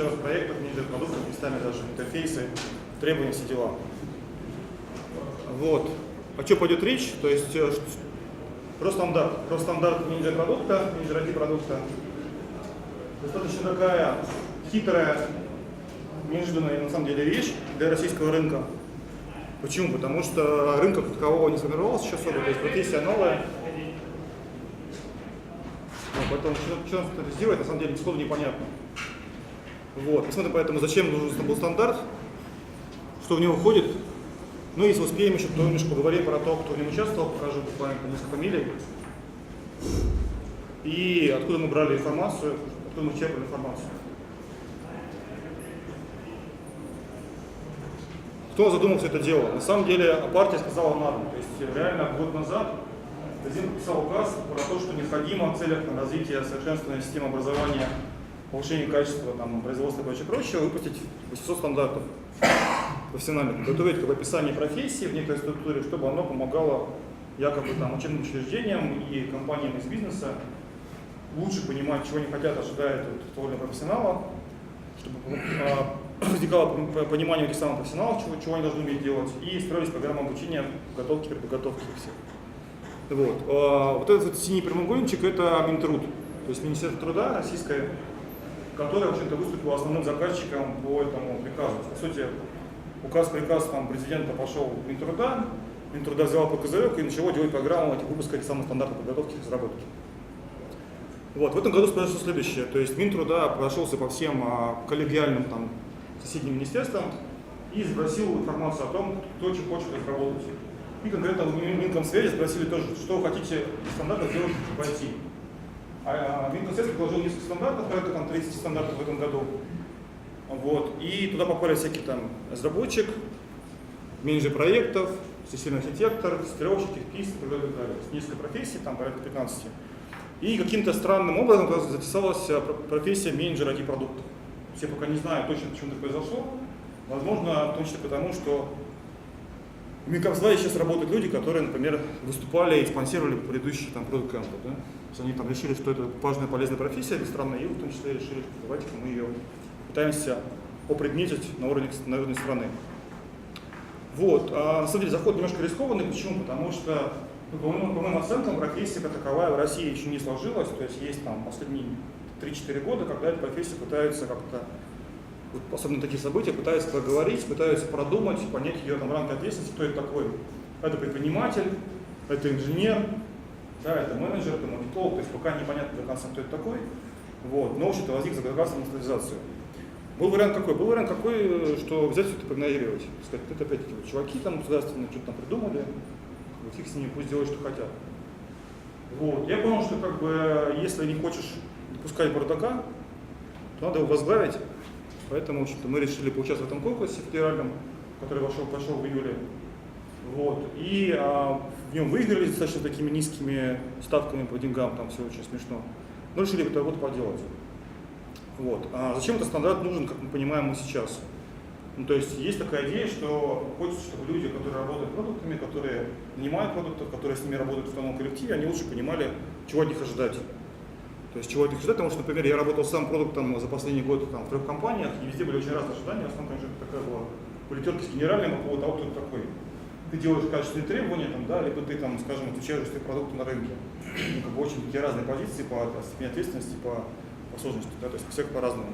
менеджеров проектов, менеджеров продуктов, местами даже интерфейсы, требования, все дела. Вот. О чем пойдет речь? То есть э, про стандарт. Про стандарт менеджера продукта, менеджера IT продукта. Достаточно такая хитрая, неожиданная на самом деле вещь для российского рынка. Почему? Потому что рынка как такового не сформировалось еще особо, то есть профессия новая. Вот, поэтому что, что он сделать, на самом деле сходу непонятно. Вот. Посмотрим поэтому, зачем нужен был стандарт, что в него входит. Ну, если успеем еще, то немножко поговорим про то, кто в нем участвовал, покажу буквально несколько фамилий. И откуда мы брали информацию, откуда мы черпали информацию. Кто задумал все это дело? На самом деле партия сказала надо. То есть реально год назад президент подписал указ про то, что необходимо в целях развития совершенствования системы образования, повышения качества там, производства и прочее, прочее, выпустить 800 стандартов профессиональных, готовить как описание профессии в некой структуре, чтобы оно помогало якобы там учебным учреждениям и компаниям из бизнеса лучше понимать, чего они хотят, ожидают от того профессионала, чтобы а, возникало пон- понимание этих самых профессионалов, чего, чего они должны уметь делать, и строились программы обучения, подготовки, переподготовки всех. Вот. А, вот этот вот синий прямоугольничек – это Минтруд, то есть Министерство труда российское, которое, в общем-то, выступило основным заказчиком по этому приказу. По сути, указ-приказ там, президента пошел в Минтруда, Минтруда взяла по козырек и начало делать программу этих выпуска этих самых стандартов подготовки и разработки. Вот, в этом году произошло следующее. То есть Минтруда прошелся по всем а, коллегиальным там, соседним министерствам и спросил информацию о том, кто что хочет разработать. И конкретно в Мин- Минкомсвязи спросили тоже, что вы хотите из стандартов сделать в IT. А а, Минкомсвязь предложил несколько стандартов, порядка там 30 стандартов в этом году. Вот. И туда попали всякие там разработчик, менеджер проектов, системный архитектор, тестировщик, техпист и так далее. далее. Несколько профессий, там порядка 15. И каким-то странным образом туда затесалась э, про- профессия менеджера IT-продуктов. Все пока не знают точно, почему так произошло. Возможно, числе потому, что в Минкомсваде сейчас работают люди, которые, например, выступали и спонсировали предыдущие там продукт да? То есть они там решили, что это важная, полезная профессия страны, и в том числе решили, что давайте мы ее пытаемся опредметить на уровне, на уровне страны. Вот. А на самом деле заход немножко рискованный. Почему? Потому что, ну, по, моим, по моим оценкам, профессия как таковая в России еще не сложилась. То есть есть там последние 3-4 года, когда эта профессия пытаются как-то, вот особенно такие события, пытаются проговорить, пытаются продумать, понять ее там рамки ответственности, кто это такой. Это предприниматель, это инженер, да, это менеджер, это маркетолог, то есть пока непонятно до конца, кто это такой. Вот. Но, в общем-то, возник на индустриализацию. Был вариант какой? Был вариант какой, что взять все это проигнорировать. Сказать, это опять-таки вот чуваки там государственные что-то там придумали, вот фиг с ними, пусть делают, что хотят. Вот. Я понял, что как бы, если не хочешь допускать бардака, то надо его возглавить. Поэтому общем-то, мы решили поучаствовать в этом конкурсе федеральном, который вошел, пошел в июле. Вот. И а, в нем выиграли достаточно такими низкими ставками по деньгам, там все очень смешно. Но решили эту работу поделать. Вот. А зачем этот стандарт нужен, как мы понимаем мы сейчас? Ну, то есть есть такая идея, что хочется, чтобы люди, которые работают продуктами, которые нанимают продуктов, которые с ними работают в том коллективе, они лучше понимали, чего от них ожидать. То есть чего от них ожидать, потому что, например, я работал сам продуктом за последний год там, в трех компаниях, и везде были очень разные ожидания. В основном, конечно, такая была политерка с генеральным по поводу того, кто такой. Ты делаешь качественные требования, там, да, либо ты, там, скажем, отвечаешь за продукты на рынке. Ну, как бы очень такие разные позиции по степени ответственности, по, по сложности, да, то есть всех по-разному.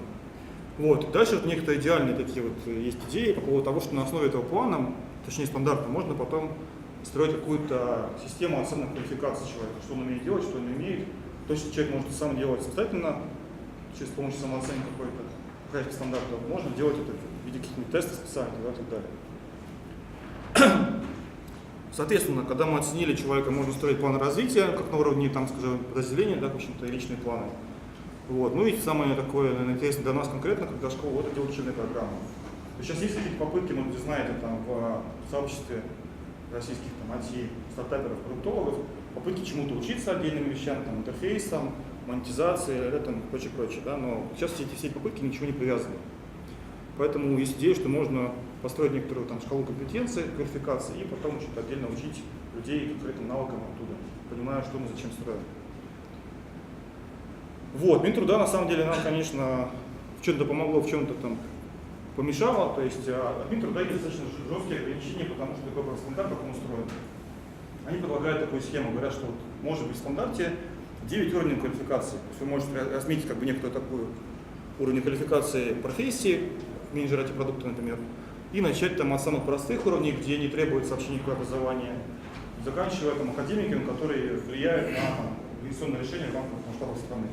Вот. Дальше вот некоторые идеальные такие вот э, есть идеи по поводу того, что на основе этого плана, точнее стандарта, можно потом строить какую-то систему оценок квалификации человека, что он умеет делать, что он не умеет. То, что человек может сам делать самостоятельно, через помощью самооценки какой-то, каких-то стандартов, можно делать это в виде каких-нибудь тестов специальных да, и так далее. Соответственно, когда мы оценили человека, можно строить план развития, как на уровне, там, скажем, подразделения, да, в общем-то, личные планы. Вот. Ну и самое такое, наверное, интересное для нас конкретно, как для школы, это делать учебные программы. Сейчас есть какие-то попытки, может, вы знаете, там, в сообществе российских там, IT, стартаперов, продуктологов, попытки чему-то учиться отдельным вещам, там, интерфейсам, монетизации, да, там, прочее, прочее, да, но сейчас эти, все попытки ничего не привязаны. Поэтому есть идея, что можно построить некоторую там, шкалу компетенции, квалификации и потом что-то отдельно учить людей конкретным навыкам оттуда, понимая, что мы зачем строим. Вот, Минтруда на самом деле нам, конечно, в чем-то помогло, в чем-то там помешало. То есть а, админ труда есть достаточно жесткие ограничения, потому что такой стандарт, как он устроен. Они предлагают такую схему, говорят, что вот может быть в стандарте 9 уровней квалификации. То есть вы можете разметить как бы некоторую такую уровень квалификации профессии, менеджера эти продукты, например, и начать там от самых простых уровней, где не требуется вообще никакого образования, заканчивая там академиками, которые влияют на инвестиционные решения в рамках масштабов страны.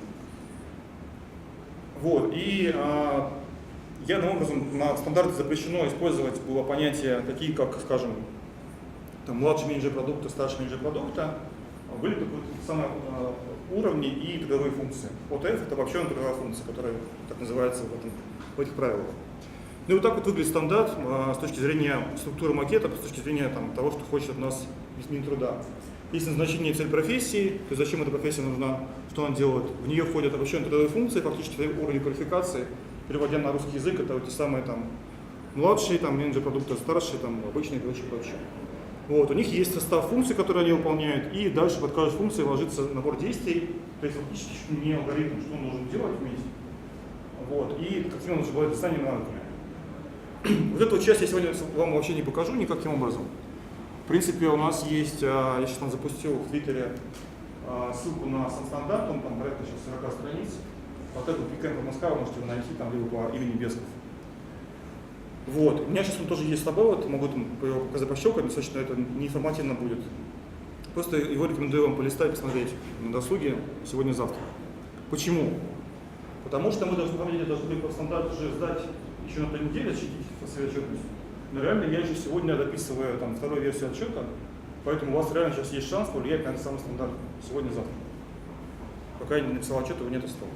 Вот, и а, явным образом на стандарте запрещено использовать было понятие такие, как, скажем, там, младший менеджер продукта, старший менеджер продукта, были такие самые а, уровни и трудовые функции. ОТФ это обобщенная трудовая функция, которая так называется в, этом, в этих правилах. Ну и вот так вот выглядит стандарт а, с точки зрения структуры макета, с точки зрения там, того, что хочет от нас весь труда. Есть назначение цель профессии, то есть зачем эта профессия нужна, что она делает. В нее входят обобщенные трудовые функции, фактически уровень квалификации, переводя на русский язык, это вот те самые там младшие, там, менеджер продукта, старшие, там, обычные и прочее, прочее. Вот, у них есть состав функций, которые они выполняют, и дальше под каждой функцией ложится набор действий, то есть фактически не алгоритм, что он должен делать вместе. Вот, и должен быть знаниями навыками. Вот эту часть я сегодня вам вообще не покажу никаким образом. В принципе, у нас есть, а, я сейчас вам запустил в Твиттере а, ссылку на стандарт, он там порядка сейчас 40 страниц. Вот эту Пикэмп Москва вы можете найти там либо по имени Бесков. Вот. У меня сейчас он тоже есть с собой, вот, могу там его показать пощелкать, достаточно это неинформативно будет. Просто его рекомендую вам полистать, посмотреть на досуге сегодня-завтра. Почему? Потому что мы должны, помните, должны по стандарту уже сдать еще на той неделе по своей отчетности. Но реально я еще сегодня дописываю там, вторую версию отчета, поэтому у вас реально сейчас есть шанс повлиять на самый стандарт сегодня-завтра. Пока я не написал отчет, его нет и стало.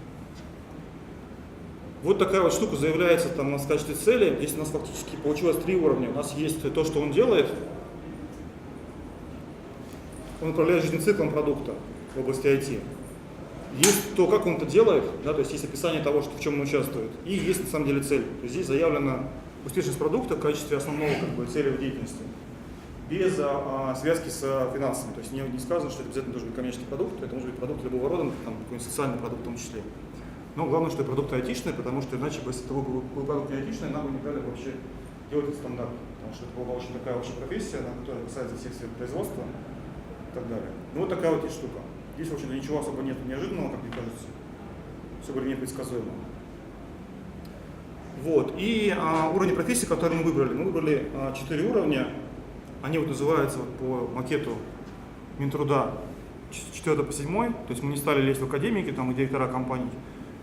Вот такая вот штука заявляется там на качестве цели. Здесь у нас фактически получилось три уровня. У нас есть то, что он делает. Он управляет жизненным циклом продукта в области IT. Есть то, как он это делает, да, то есть есть описание того, что, в чем он участвует. И есть на самом деле цель. То есть здесь заявлена успешность продукта в качестве основного как бы, цели в деятельности. Без а, связки с а, финансами. То есть не, не сказано, что это обязательно должен быть коммерческий продукт, это может быть продукт любого рода, там, какой-нибудь социальный продукт в том числе. Но главное, что продукт айтишный, потому что иначе бы, если это был, продукт не айтишный, нам бы не дали вообще делать этот стандарт. Потому что это была очень такая общая профессия, которая касается всех сфер производства и так далее. Ну вот такая вот есть штука. Здесь, в общем-то, ничего особо нет неожиданного, как мне кажется. Все более предсказуемо. Вот. И а, уровни профессии, которые мы выбрали. Мы выбрали а, 4 уровня. Они вот называются вот, по макету Минтруда 4 по 7. То есть мы не стали лезть в академики, там, и директора компаний.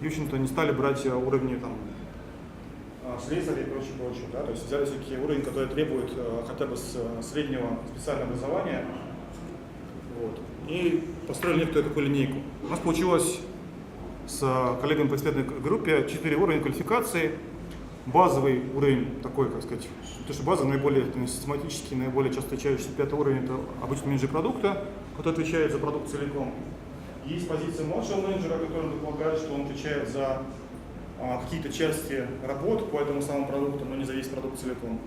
И, в общем-то, не стали брать а, уровни там, а, слесаря и прочее, прочее. Да? То есть взяли все-таки уровень, который требует а, хотя бы среднего специального образования. Вот. И построили некоторую такую линейку. У нас получилось с коллегами по экспертной группе 4 уровня квалификации. Базовый уровень такой, как сказать, то, что база наиболее систематический, наиболее часто встречающийся пятый уровень, это обычный менеджер продукта, который отвечает за продукт целиком. Есть позиция младшего менеджера, который предполагает, что он отвечает за а, какие-то части работ по этому самому продукту, но не за весь продукт целиком.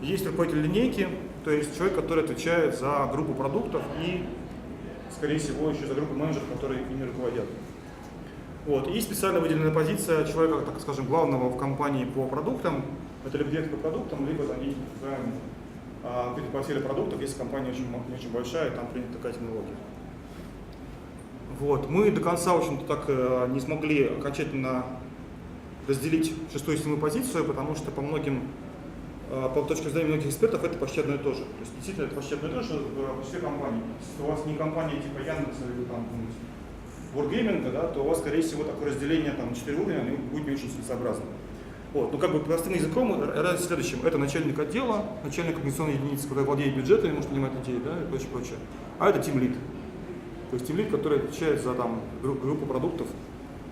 Есть руководитель линейки, то есть человек, который отвечает за группу продуктов и, скорее всего, еще за группу менеджеров, которые ими руководят. Вот. И специально выделенная позиция человека, так скажем, главного в компании по продуктам, это либо директор по продуктам, либо за ней а, какие-то портфели продуктов, если компания очень, не очень большая, там принята такая технология. Вот. Мы до конца, в общем-то, так э, не смогли окончательно разделить шестую и седьмую позицию, потому что по многим, по точке зрения многих экспертов, это почти одно и то же. То есть действительно это почти одно и то же в все компании. Если у вас не компания типа Яндекса или там Wargaming, да, то у вас, скорее всего, такое разделение там, на 4 уровня будет не очень целесообразно. Вот. Ну, как бы простым языком, разница в следующем. Это начальник отдела, начальник организационной единицы, который владеет бюджетом, может принимать идеи, да, и прочее, прочее. А это тимлит. То есть тимлит, который отвечает за там, группу продуктов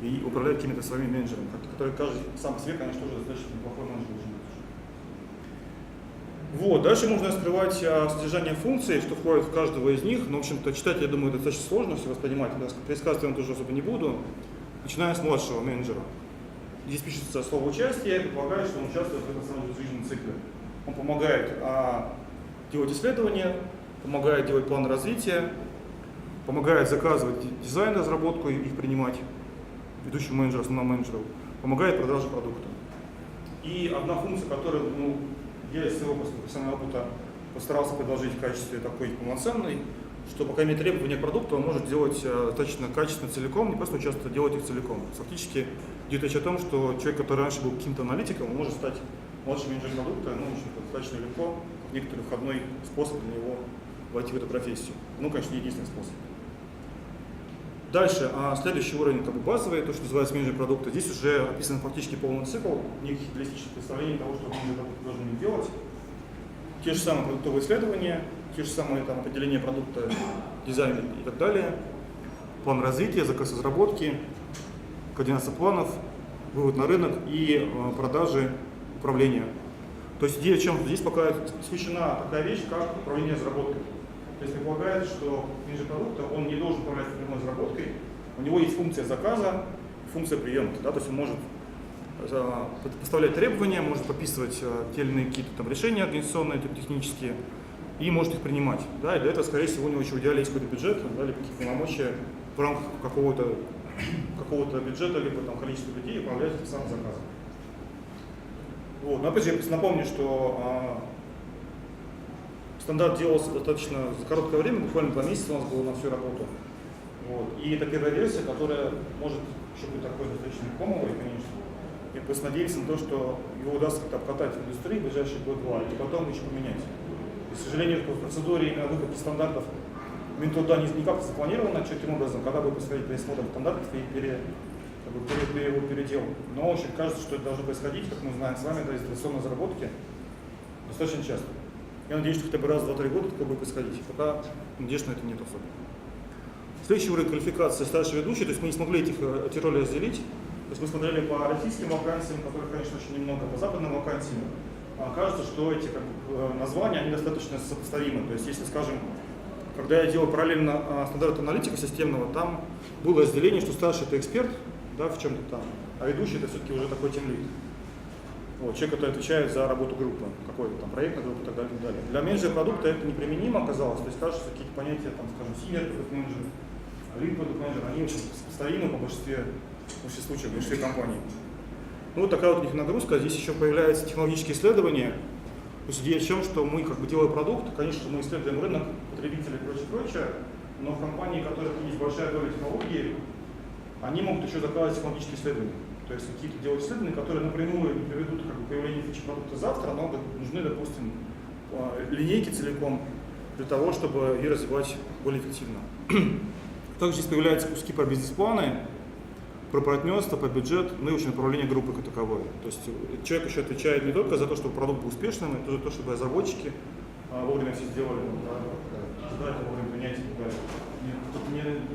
и управляет какими-то своими менеджерами, который каждый сам по себе, конечно, тоже достаточно неплохой менеджер. Вот, дальше можно раскрывать а, содержание функций, что входит в каждого из них. Но, в общем-то, читать, я думаю, достаточно сложно все воспринимать. Пересказывать я вам тоже особо не буду. Начиная с младшего менеджера. Здесь пишется слово участие, предполагает, что он участвует в этом самом жизненном цикле. Он помогает а, делать исследования, помогает делать план развития, помогает заказывать дизайн, разработку и их принимать ведущему менеджеру, основному менеджеру. помогает продаже продукта. И одна функция, которую ну, я из своего профессионального опыта постарался предложить в качестве такой полноценной, что пока имеет требования к продукту, он может делать э, достаточно качественно целиком, не просто часто делать их целиком. Фактически идет речь о том, что человек, который раньше был каким-то аналитиком, он может стать младшим менеджером продукта, ну, достаточно легко, некоторый входной способ для него войти в эту профессию. Ну, конечно, не единственный способ. Дальше, а следующий уровень как бы базовый, то, что называется менеджер продукта. Здесь уже описан фактически полный цикл, неких идеалистических представлений того, что менеджер продукта должен делать. Те же самые продуктовые исследования, те же самые там, определения продукта, дизайн и так далее, план развития, заказ разработки, координация планов, вывод на рынок и э, продажи управления. То есть идея в чем? Здесь пока исключена такая вещь, как управление разработкой. То есть предполагается, что менеджер продукта, он не должен управлять прямой разработкой, у него есть функция заказа, функция приемки, да, то есть он может э, поставлять требования, может подписывать э, те или иные какие-то там решения организационные, технические, и может их принимать. Да, и для этого, скорее всего, у него еще идеале есть какой-то бюджет, да, или какие-то полномочия в рамках какого-то какого-то бюджета, либо там количества людей управлять сам заказом. Вот. Но опять же, я напомню, что а, стандарт делался достаточно за короткое время, буквально два месяца у нас было на всю работу. Вот. И это первая версия, которая может еще быть такой достаточно комовой, конечно. И мы надеемся на то, что его удастся как-то обкатать в индустрии в ближайшие год-два, и потом еще поменять. И, к сожалению, в процедуре именно выхода стандартов Минтруда не, никак запланировано четким образом, когда будет происходить пересмотр стандартов и пере, как бы, пере, пере, его передел. Но очень кажется, что это должно происходить, как мы знаем с вами, да, из традиционной разработки достаточно часто. Я надеюсь, что хотя бы раз в 2-3 года такое будет происходить. Пока надежд на это нет особо. Следующий уровень квалификации старший ведущий, то есть мы не смогли этих, эти роли разделить. То есть мы смотрели по российским вакансиям, которых, конечно, очень немного, по западным вакансиям. А кажется, что эти как, названия, они достаточно сопоставимы. То есть, если, скажем, когда я делал параллельно а, стандарт аналитика системного, там было разделение, что старший это эксперт да, в чем-то там, а ведущий это все-таки уже такой тем лид. Вот, человек, который отвечает за работу группы, какой-то там проектной группы и так далее, и так далее. Для менеджера продукта это неприменимо оказалось, то есть кажется, какие-то понятия, там, скажем, senior product manager, lead product manager, они очень сопоставимы по большинстве, в большинстве случаев, в большинстве компаний. Ну, вот такая вот у них нагрузка. Здесь еще появляются технологические исследования, то есть идея в чем, что мы, как бы делая продукт, конечно, мы исследуем рынок, потребителей и прочее, прочее, но в компании, у которых есть большая доля технологий, они могут еще заказывать технологические исследования. То есть какие-то делать исследования, которые напрямую не приведут как бы, к появлению фичи продукта завтра, но нужны, допустим, линейки целиком для того, чтобы ее развивать более эффективно. Также здесь появляются куски про бизнес-планы, про партнерство, по бюджет, ну и очень направление группы как таковой. То есть человек еще отвечает не только за то, чтобы продукт был успешным, но и за то, чтобы разработчики а, вовремя все сделали, да, задачи вовремя не, не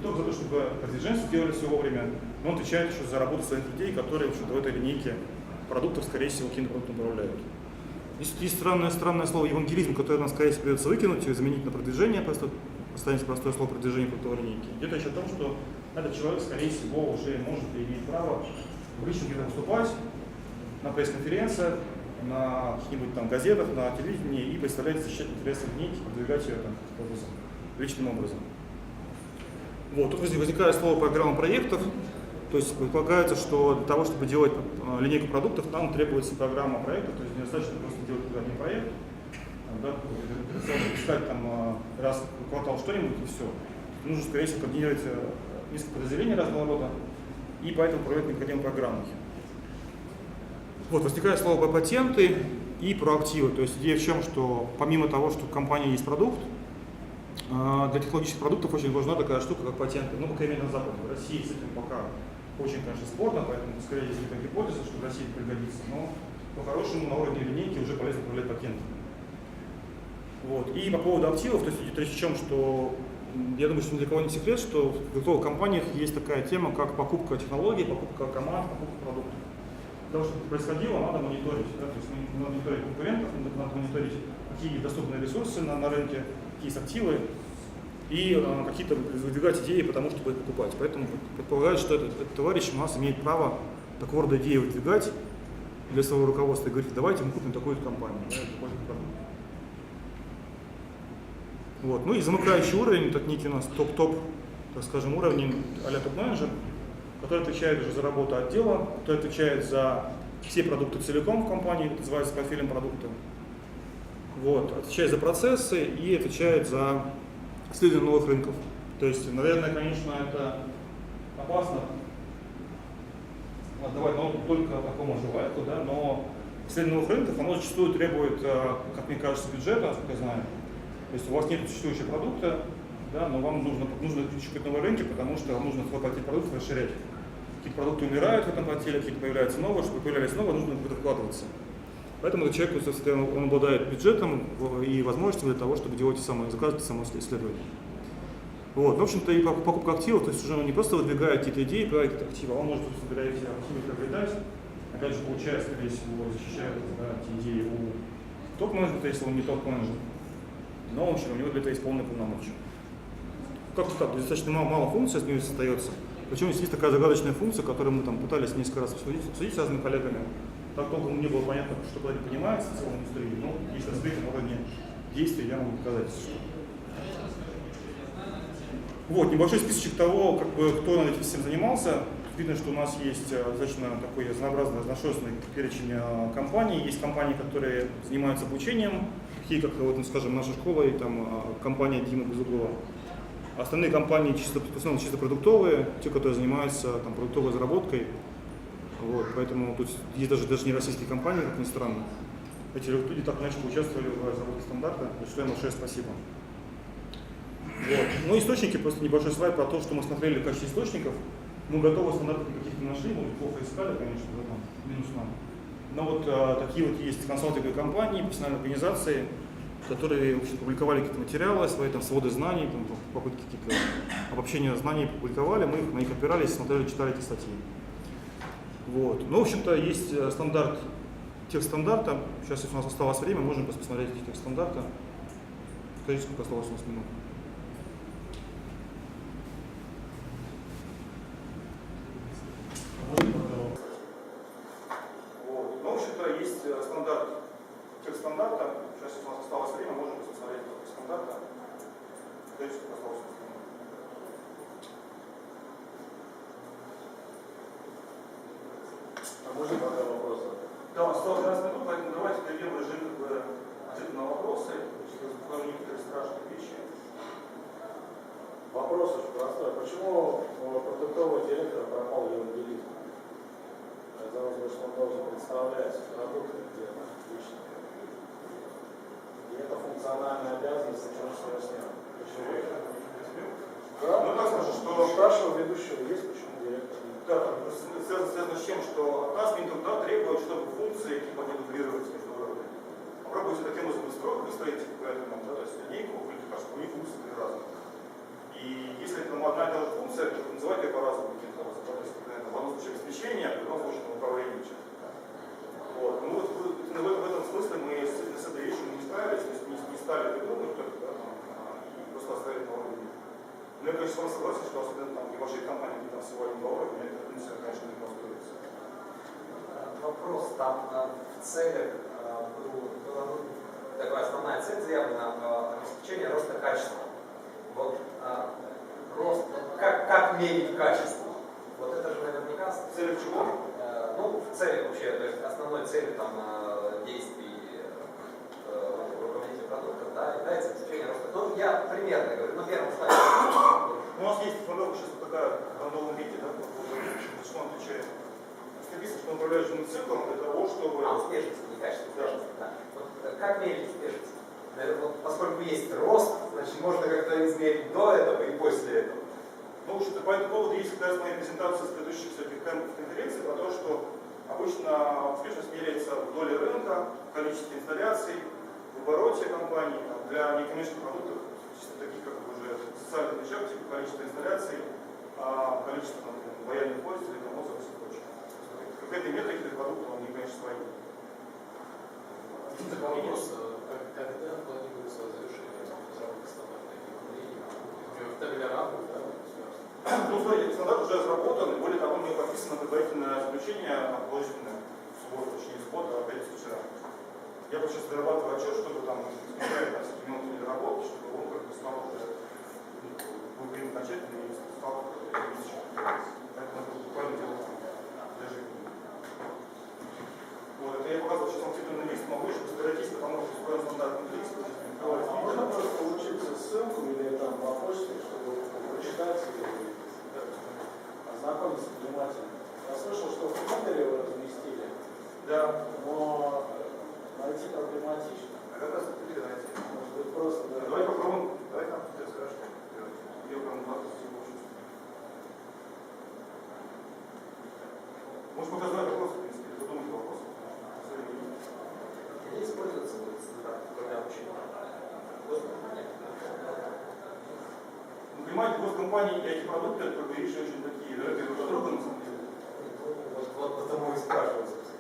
только за то, чтобы продвиженцы сделали все вовремя, но он отвечает еще за работу своих людей, которые в, в этой линейке продуктов, скорее всего, каким-то продуктом управляют. Есть, есть странное, странное слово евангелизм, которое нам, скорее всего, придется выкинуть и заменить на продвижение, просто останется простое слово продвижение продуктовой линейки. Где-то еще о том, что этот человек, скорее всего, уже может и имеет право в личном где-то выступать на пресс-конференциях, на каких-нибудь там газетах, на телевидении и представлять, защищать интересы линейки, продвигать ее там образом, личным образом. Вот, тут возникает слово программа проектов, то есть предполагается, что для того, чтобы делать э, линейку продуктов, нам требуется программа проектов, то есть недостаточно просто делать один проект, да, искать там э, раз в квартал что-нибудь и все. Нужно, скорее всего, координировать э, несколько подразделений разного рода, и поэтому проект необходимой программой. Вот, возникает слово про патенты и про активы. То есть идея в чем, что помимо того, что у компании есть продукт, для технологических продуктов очень важна такая штука, как патенты. Ну, по крайней мере, на Западе. В России с этим пока очень, конечно, спорно, поэтому скорее есть какая-то гипотеза, что в России пригодится. Но по-хорошему на уровне линейки уже полезно управлять патентами. Вот. И по поводу активов, то есть идет речь о чем, что я думаю, что ни для кого не секрет, что в готовых компаниях есть такая тема, как покупка технологий, покупка команд, покупка продуктов. Для того, чтобы это происходило, надо мониторить. Да? То есть надо мониторить конкурентов, надо мониторить, какие доступные ресурсы на, на рынке, какие есть активы, и э, какие-то выдвигать идеи по тому, чтобы их покупать. Поэтому предполагают, что этот, этот товарищ у нас имеет право такого рода идеи выдвигать для своего руководства и говорить, давайте мы купим такую компанию. Вот. Ну и замыкающий уровень, это некий у нас топ-топ, так скажем, уровень а топ-менеджер. который отвечает уже за работу отдела, который отвечает за все продукты целиком в компании, это называется профилем продукта. Вот, отвечает за процессы и отвечает за исследование новых рынков. То есть, наверное, конечно, это опасно отдавать налог только такому желайку, да, но исследование новых рынков, оно зачастую требует, э, как мне кажется, бюджета, насколько я знаю. То есть у вас нет существующего продукта, да, но вам нужно, нужно ищать новые рынки, потому что вам нужно свой пакет продуктов расширять. Какие-то продукты умирают в этом портфеле, какие-то появляются новые, чтобы появлялись новые, нужно будет вкладываться. Поэтому человек, он обладает бюджетом и возможностями для того, чтобы делать самое, заказывать само исследование. Вот. В общем-то, и покупка активов, то есть уже он не просто выдвигает какие-то идеи, проект активы, а он может собирать эти активы приобретать, опять же, получая, скорее всего, защищает да, эти идеи у топ-менеджмента, если он не топ-менеджер. Но, в общем, у него для этого есть полное полномочия. Как-то так, достаточно мало, мало функций с ними остается. Причем есть такая загадочная функция, которую мы там пытались несколько раз обсудить, обсудить с разными коллегами. Так толком не было понятно, что куда не понимается в целом индустрии, но разбитые на уровне действий, я могу показать, что вот, небольшой списочек того, как бы, кто над этим всем занимался. Видно, что у нас есть э, достаточно такой разнообразный, разношерстный перечень э, компаний. Есть компании, которые занимаются обучением, такие как, вот, ну, скажем, наша школа и там, э, компания Дима Безуглова. Остальные компании чисто, в основном чисто продуктовые, те, которые занимаются там, продуктовой разработкой. Вот, поэтому тут есть даже, даже не российские компании, как ни странно. Эти люди так иначе участвовали в разработке стандарта, за что им большое спасибо. Вот. Ну, источники, просто небольшой слайд про то, что мы смотрели в качестве источников. Мы готовы стандартов никаких не нашли, мы плохо искали, конечно, да, там, минус нам. Но вот а, такие вот есть консалтинговые компании, профессиональные организации, которые в общем, публиковали какие-то материалы, свои там своды знаний, там, попытки какие-то обобщения знаний публиковали, мы их, на них опирались, смотрели, читали эти статьи. Вот. Ну, в общем-то, есть э, стандарт, текст стандарта. Сейчас, если у нас осталось время, можем посмотреть текст стандарта. Скажите, сколько осталось у нас минут? национальная обязанность, о чем что я снял. Да? Ну так скажу, что... Спрашивал ведущего, есть почему директор? Да, там, ну, связано, связано с тем, что от нас не труда требуют, чтобы функции типа не дублировались между уровнями. Попробуйте таким образом выстроить, выстроить поэтому, да, то есть линейку, кажется, у них функции три раза. И если там одна и та же функция, то называть ее по-разному каким-то образом. То есть, это в одном случае обеспечение, а в другом случае управление чем стали друг другу, кто-то, да, ну, а, просто оставили на уровне. Но я, конечно, согласен, что особенно там, небольшие вашей компании там всего один доллар, мне эта функция, конечно, не позволится. Э, вопрос там э, в целях э, ну, такая основная цель заявлена обеспечение роста качества. Вот рост, как, как мерить качество? Вот это же наверняка... В целях чего? Ну, в цели вообще, то есть основной целью там действия продукта, да, является обеспечение роста. Ну, я примерно говорю, ну, на первом слайдом. У нас есть формулировка сейчас такая в новом виде, да, за что он отвечает. Стремиться к управляющему циклом для того, чтобы... А, успешность, не качество, успешность, да. Вот э, как мерить успешность? Поскольку есть рост, значит, можно как-то измерить до этого и после этого. Ну, что-то по этому поводу есть как раз моя презентация с предыдущих всяких конференций про то, что обычно успешность меряется в доле рынка, количестве инсталляций, в обороте компании там, для некоммерческих продуктов, таких как уже социальные печат, типа количество инсталляций, а количество там, лояльных пользователей, навозов и прочее. К этой метрике для продукта он не, конечно, своим. Вопрос, когда планируется завершение разработки стандартной технологии? Ну, смотрите, стандарт уже разработан, и более того, у него подписано предварительное заключение положительное в субботу, точнее, в субботу, а опять вчера. Я вот сейчас дорабатываю отчет, чтобы там исключая 20 минут работы, чтобы он как бы стал уже ну, был принят окончательно и стал Поэтому буквально дело даже. Вот, это я показываю сейчас компьютерный лист, могу еще постарайтесь, потому что устроен стандартный лист. А можно просто получить ссылку или там по почте, чтобы прочитать и э, ознакомиться внимательно. Я слышал, что в Твиттере вы разместили. Да найти проблематично. А как раз это передайте. Может быть, просто да, Давай попробуем. Давай там ты скажешь, что делать. Я прям так всего. Может, пока задать вопрос, в принципе, задумать вопрос. Где используется стандарт программ обучения? Ну, понимаете, госкомпании эти продукты, как вы видите, очень такие, далекие друг от друга, на самом деле. Вот, вот потому и спрашиваю, собственно.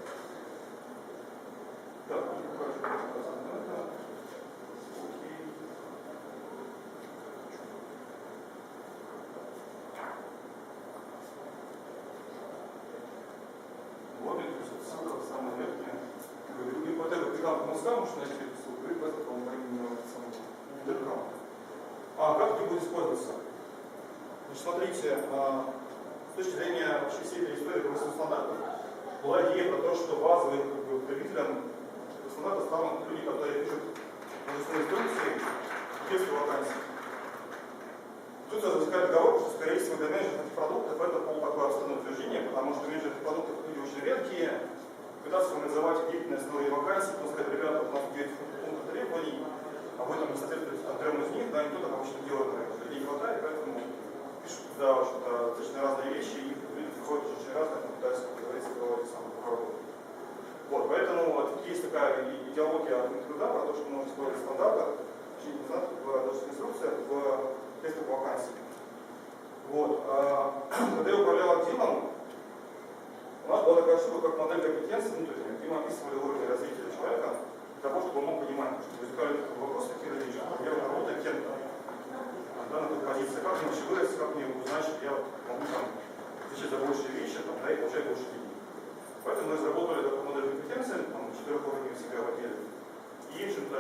Так, ну, хорошо, хорошо, ну, это окей. Вот это ссылка в самой верхней. Вы вот это прикал мозга, может найти эту ссылку, и просто, по-моему, именно самого интеркам. А, как это будет использоваться? Значит, смотрите, а, с точки зрения вообще всей этой истории просто стандартов, была идея про то, что базовым потребителям стандарта станут люди, которые пишут множественные инструкции в тексте вакансий. Тут возникает договор, что, скорее всего, для менеджеров этих продуктов это пол такое абсолютное утверждение, потому что менеджеры этих продуктов люди очень редкие, пытаться формализовать деятельность новой вакансии, потому сказать, ребята, у нас 9 пунктов требований, а вы там не соответствуете там, трем из них, да, никто так обычно делает, людей не хватает, поэтому пишут туда очень достаточно разные вещи, и люди приходят очень разные, пытаются, как говорится, делать самую работу. Вот, поэтому вот, есть такая идеология труда про то, что можно использовать стандарты, точнее, не знаю, в даже инструкциях, в тестах вакансий. Вот. А, когда я управлял отделом, у нас была такая штука, как модель компетенции внутренняя, где мы описывали уровень развития человека для того, чтобы он мог понимать, что возникали вопросы, какие различия, он работает, кем-то, да, на той позиции, как мне вообще вырасти, как мне узнать, что я могу там отвечать за большие вещи, там, да, и получать больше денег. Поэтому мы разработали такую модель компетенции, там, четырех уровней себя в отделе. И, общем-то,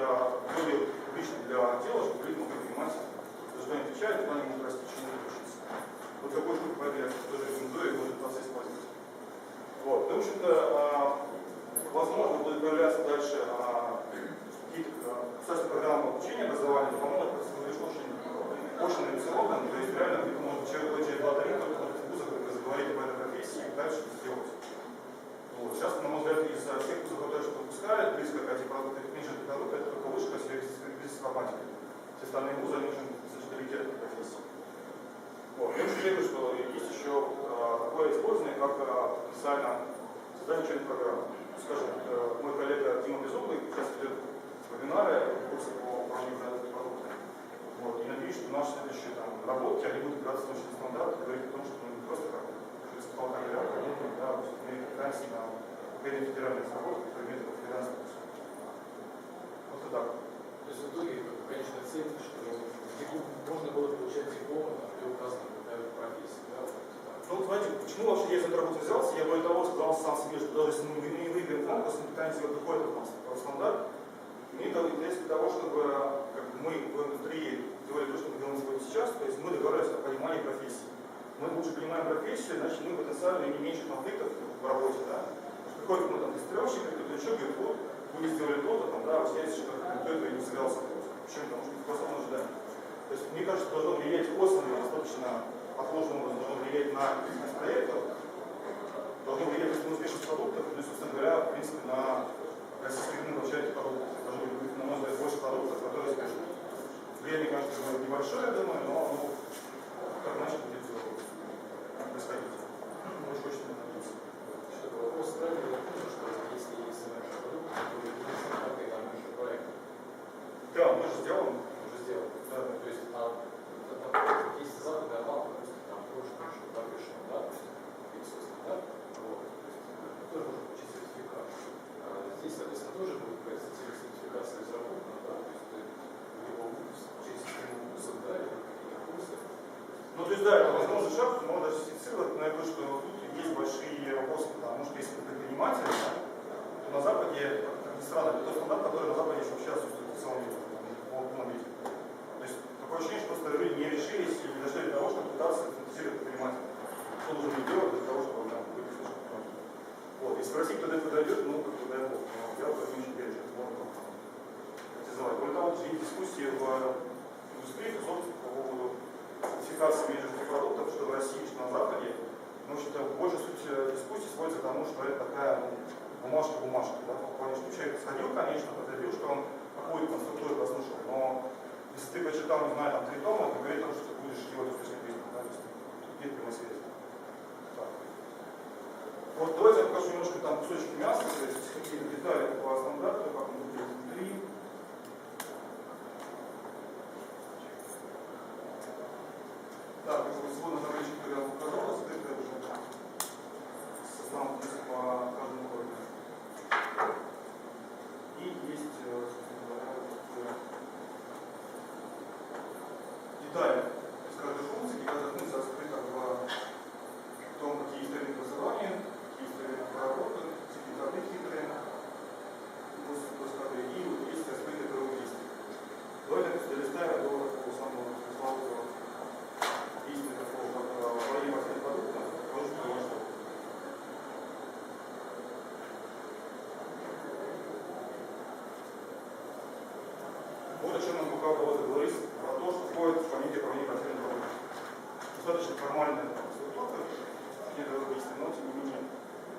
были публичны для отдела, чтобы люди могли понимать, за что они отвечают, куда они могут расти, чему учиться. Вот такой штуку, поэтому я тоже рекомендую, и может процесс использовать. Вот, ну, в общем-то, а, возможно, будет появляться дальше а, какие-то а, государственные программы обучения образования, по-моему, это лишь очень, очень амбициозно, то есть реально, где может человек 2-3 только в вузах, который заговорит об этой профессии, и дальше сделать. Вот. Сейчас, на мой взгляд, из всех вузов, которые что выпускают, близко к этим продуктам, меньше продукты, это только вышка с информатикой. Все остальные вузы, они очень далеки от профессии. Вот. Я верю, что есть еще а, такое использование, как а, потенциально создание учебных программ. Скажем, э, мой коллега Дима Безуглый сейчас ведет вебинары, курсы по управлению продуктами. Вот. И надеюсь, что наши следующие там, работы, они будут на научный стандарт и говорить о том, что мы не просто как через потолка работаем, да, мы опираемся на управление федеральной разработки, которые имеют конференцию. Вот так. То есть в итоге, конечно, цель, что диплом- можно было получать где указаны какая профессия, да. Ну, знаете, почему вообще я за эту работу взялся? Я более того сказал сам себе, что даже если мы не выиграем конкурс, мы пытаемся сделать какой-то у нас стандарт. Мне это для того, чтобы как мы в индустрии делали то, что мы делаем сегодня сейчас, то есть мы договорились о понимании профессии. Мы лучше понимаем профессию, значит мы потенциально не меньше конфликтов в работе, да. Приходит мы там тестировщик, кто-то еще говорит, вот, вы сделали то-то, там, да, есть что-то, никто этого не собирался. Почему? Потому что просто он ожидает. То есть, мне кажется, должно влиять косвенно, достаточно образом, должно влиять на эффективность проекта, должно влиять на успешность продуктов, ну и, собственно говоря, в принципе, на российский рынок этих продуктов. Должно быть, на мой взгляд, больше продуктов, которые успешны. Влияние, кажется, небольшое, думаю, но наблюдая по возможным шапкам, можно сертифицировать, найду, что тут есть большие вопросы, потому что если предприниматель, то на Западе, как ни странно, это тот стандарт, который на Западе еще сейчас отсутствует в целом мире, по автомобилю. То есть такое ощущение, что просто люди не решились и не дошли до того, чтобы пытаться сертифицировать предпринимателя. Что нужно делать для того, чтобы там, быть слишком Вот. Если в России кто-то это дойдет, ну, как бы дай бог. Но я в этом не верю, что это можно реализовать. Более того, дискуссии в индустрии, собственно, по поводу сертификации между в общем-то, э, дискуссии сводится к тому, что это такая бумажка-бумажка. Да? В плане, что человек сходил, конечно, подтвердил, что он какую-то конструктуру прослушал, но если ты прочитал, не знаю, там три тома, это говорит о том, что ты будешь его успешным бизнесом. Да? То есть нет прямой связи. Вот давайте я покажу немножко там кусочки мяса, то есть какие-то детали по стандарту, как он выглядит внутри. Так, это вот сводная табличка, которую я вам показал, раскрытая уже с основным по каждому уровню. И есть, э, собственно говоря, вот такое детали из каждой функции, и каждая функция раскрыта в том, какие есть рынки образования, какие есть рынки проработки, какие методы хитрые, после господи, и вот есть раскрытие первого действия. Давайте просто листаем до такого самого пресловутого действия такого, как э, управление морским продуктом, тоже конечно. Вот о чем нам пока удалось говорить, про то, что входит в понятие управления морским продуктом. Достаточно формальная структура, не дает действия, но тем не менее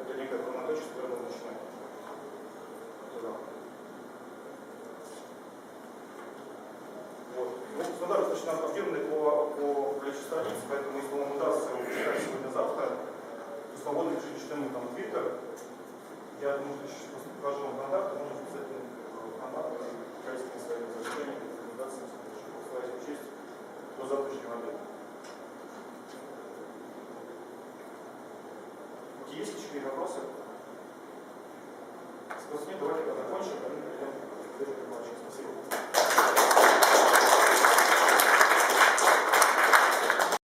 это некая хроноточность, которая мы начинаем. Да. Вот. Ну, стандарт достаточно объемный по, по количеству страниц, поэтому если вам удастся его прочитать сегодня-завтра, свободно пишите, что там Твиттер. Я думаю, что сейчас покажу вам контакты, можно записать ну, контакты, качественные свои возражения, рекомендации, чтобы свои учесть до завтрашнего обеда. Какие вопросы? Нет, давайте